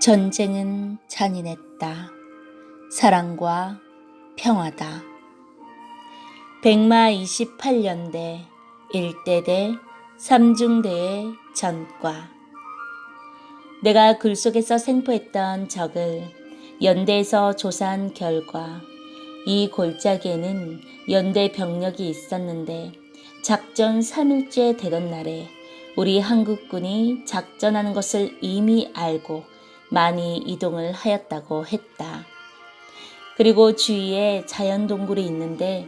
전쟁은 잔인했다. 사랑과 평화다. 백마 28년대 1대대 3중대의 전과 내가 글 속에서 생포했던 적을 연대에서 조사한 결과 이 골짜기에는 연대 병력이 있었는데 작전 3일째 되던 날에 우리 한국군이 작전하는 것을 이미 알고 많이 이동을 하였다고 했다. 그리고 주위에 자연 동굴이 있는데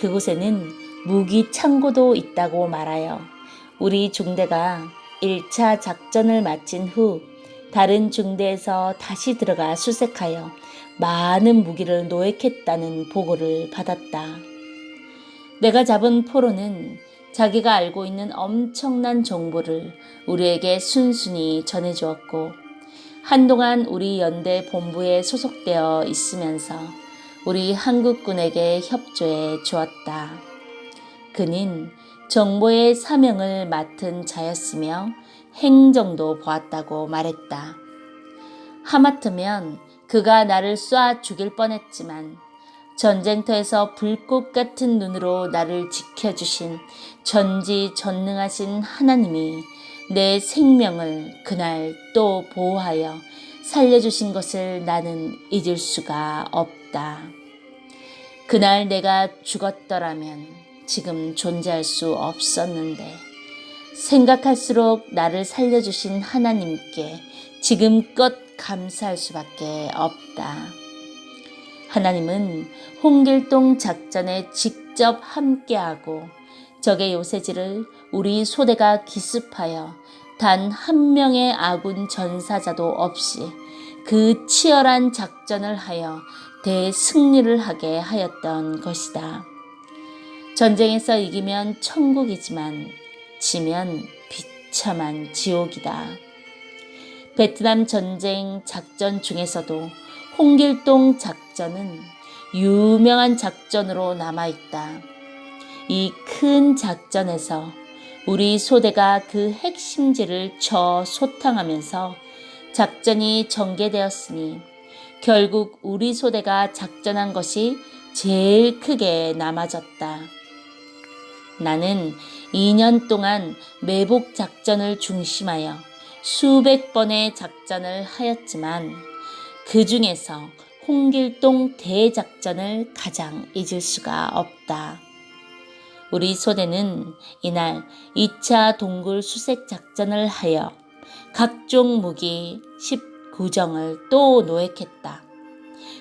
그곳에는 무기 창고도 있다고 말하여 우리 중대가 1차 작전을 마친 후 다른 중대에서 다시 들어가 수색하여 많은 무기를 노획했다는 보고를 받았다. 내가 잡은 포로는 자기가 알고 있는 엄청난 정보를 우리에게 순순히 전해주었고 한동안 우리 연대 본부에 소속되어 있으면서 우리 한국군에게 협조해 주었다. 그는 정보의 사명을 맡은 자였으며 행정도 보았다고 말했다. 하마터면 그가 나를 쏴 죽일 뻔했지만 전쟁터에서 불꽃 같은 눈으로 나를 지켜주신 전지전능하신 하나님이 내 생명을 그날 또 보호하여 살려주신 것을 나는 잊을 수가 없다. 그날 내가 죽었더라면 지금 존재할 수 없었는데 생각할수록 나를 살려주신 하나님께 지금껏 감사할 수밖에 없다. 하나님은 홍길동 작전에 직접 함께하고 적의 요새지를 우리 소대가 기습하여 단 한 명의 아군 전사자도 없이 그 치열한 작전을 하여 대승리를 하게 하였던 것이다. 전쟁에서 이기면 천국이지만 지면 비참한 지옥이다. 베트남 전쟁 작전 중에서도 홍길동 작전은 유명한 작전으로 남아있다. 이 큰 작전에서 우리 소대가 그 핵심지를 쳐 소탕하면서 작전이 전개되었으니 결국 우리 소대가 작전한 것이 제일 크게 남아졌다. 나는 2년 동안 매복 작전을 중심하여 수백 번의 작전을 하였지만 그 중에서 홍길동 대작전을 가장 잊을 수가 없다. 우리 소대는 이날 2차 동굴 수색 작전을 하여 각종 무기 19정을 또 노획했다.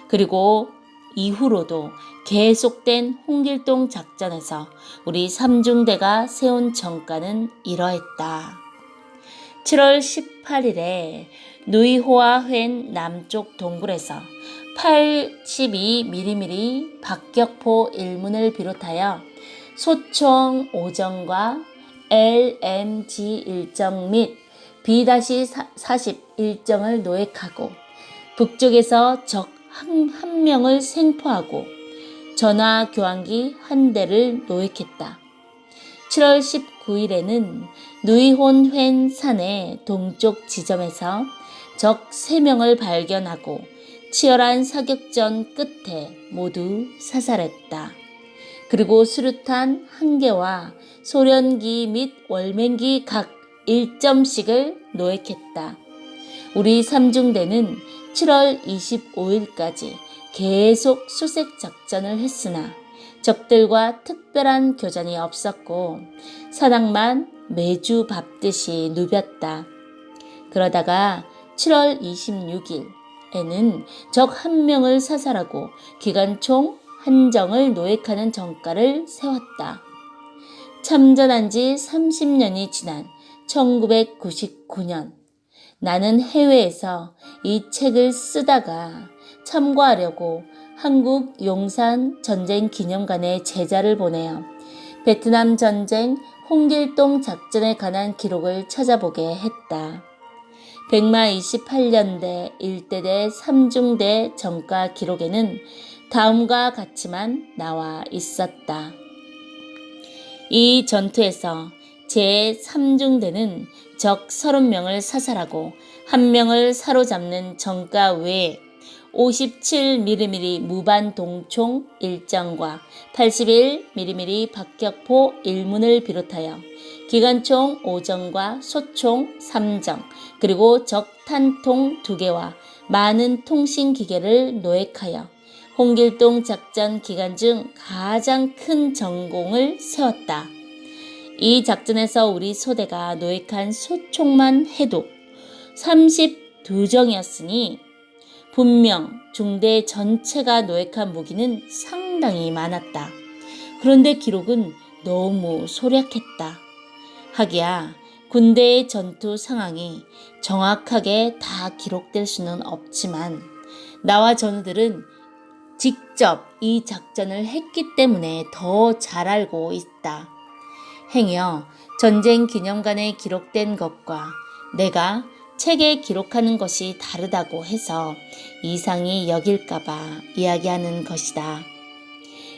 그리고 이후로도 계속된 홍길동 작전에서 우리 삼중대가 세운 정가는 이러했다. 7월 18일에 누이호와 횡 남쪽 동굴에서 82mm 박격포 1문을 비롯하여 소총 5정과 LMG 1정 및 B-40 1정을 노획하고 북쪽에서 적 한, 한 명을 생포하고 전화 교환기 한 대를 노획했다. 7월 19일에는 누이혼 횡 산의 동쪽 지점에서 적 3명을 발견하고 치열한 사격전 끝에 모두 사살했다. 그리고 수류탄 한 개와 소련기 및 월맹기 각 1점씩을 노획했다. 우리 삼중대는 7월 25일까지 계속 수색 작전을 했으나 적들과 특별한 교전이 없었고 사당만 매주 밟듯이 누볐다. 그러다가 7월 26일에는 적 한 명을 사살하고 기관총 한정을 노획하는 정가를 세웠다. 참전한 지 30년이 지난 1999년 나는 해외에서 이 책을 쓰다가 참고하려고 한국 용산 전쟁 기념관에 제자를 보내어 베트남 전쟁 홍길동 작전에 관한 기록을 찾아보게 했다. 백마 28년대 1대대 3중대 정가 기록에는 다음과 같이만 나와 있었다. 이 전투에서 제3중대는 적 30명을 사살하고 1명을 사로잡는 정가 외에 57mm 무반 동총 1장과 81mm 박격포 1문을 비롯하여 기관총 5정과 소총 3정 그리고 적탄통 2개와 많은 통신기계를 노획하여 홍길동 작전 기간 중 가장 큰 전공을 세웠다. 이 작전에서 우리 소대가 노획한 소총만 해도 32정이었으니 분명 중대 전체가 노획한 무기는 상당히 많았다. 그런데 기록은 너무 소략했다. 하기야 군대의 전투 상황이 정확하게 다 기록될 수는 없지만 나와 전우들은 직접 이 작전을 했기 때문에 더 잘 알고 있다. 행여 전쟁 기념관에 기록된 것과 내가 책에 기록하는 것이 다르다고 해서 이상히 여길까봐 이야기하는 것이다.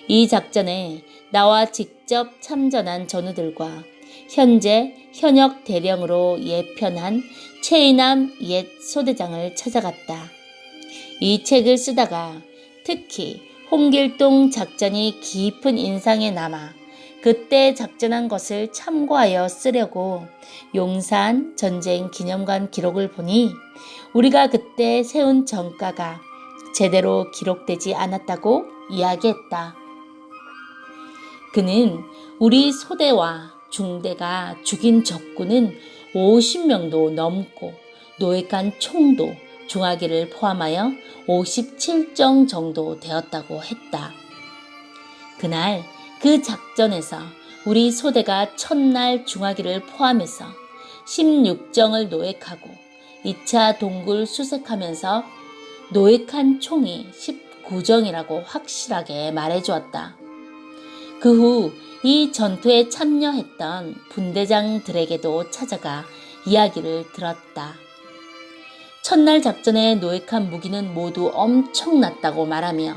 이 작전에 나와 직접 참전한 전우들과 현재 현역 대령으로 예편한 최인남 옛 소대장을 찾아갔다. 이 책을 쓰다가 특히 홍길동 작전이 깊은 인상에 남아 그때 작전한 것을 참고하여 쓰려고 용산 전쟁 기념관 기록을 보니 우리가 그때 세운 정가가 제대로 기록되지 않았다고 이야기했다. 그는 우리 소대와 중대가 죽인 적군은 50명도 넘고 노획한 총도 중화기를 포함하여 57정 정도 되었다고 했다. 그날 그 작전에서 우리 소대가 첫날 중화기를 포함해서 16정을 노획하고 2차 동굴 수색하면서 노획한 총이 19정이라고 확실하게 말해주었다. 그 후 이 전투에 참여했던 분대장들에게도 찾아가 이야기를 들었다. 첫날 작전에 노획한 무기는 모두 엄청났다고 말하며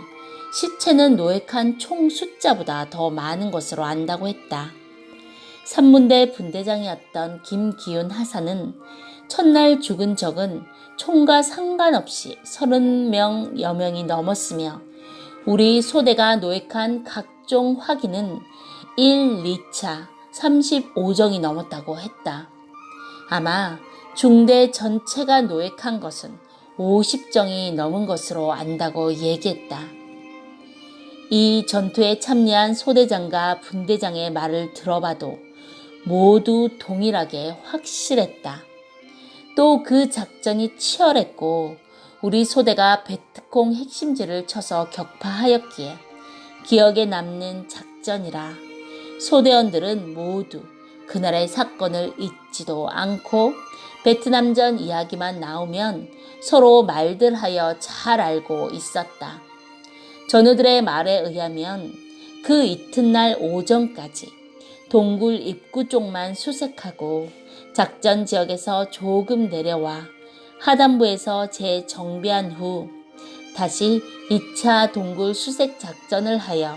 시체는 노획한 총 숫자보다 더 많은 것으로 안다고 했다. 삼문대 분대장이었던 김기훈 하사는 첫날 죽은 적은 총과 상관없이 30명 여 명이 넘었으며 우리 소대가 노획한 각 종 화기는 1, 2차 35정이 넘었다고 했다. 아마 중대 전체가 노획한 것은 50정이 넘은 것으로 안다고 얘기했다. 이 전투에 참여한 소대장과 분대장의 말을 들어봐도 모두 동일하게 확실했다. 또 그 작전이 치열했고 우리 소대가 베트콩 핵심지를 쳐서 격파하였기에 기억에 남는 작전이라 소대원들은 모두 그날의 사건을 잊지도 않고 베트남전 이야기만 나오면 서로 말들하여 잘 알고 있었다. 전우들의 말에 의하면 그 이튿날 오전까지 동굴 입구 쪽만 수색하고 작전 지역에서 조금 내려와 하단부에서 재정비한 후 다시 2차 동굴 수색 작전을 하여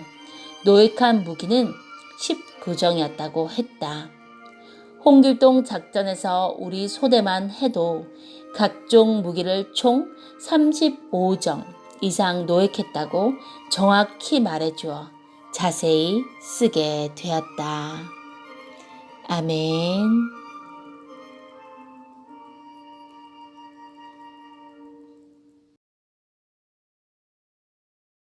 노획한 무기는 19정이었다고 했다. 홍길동 작전에서 우리 소대만 해도 각종 무기를 총 35정 이상 노획했다고 정확히 말해주어 자세히 쓰게 되었다. 아멘.